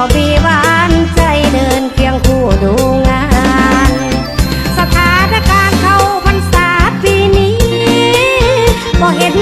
บอบีหวานใจเดินเคียงคู่ดูงาน สถานการณ์เข้าพรรษาปีนี้บ่เห็น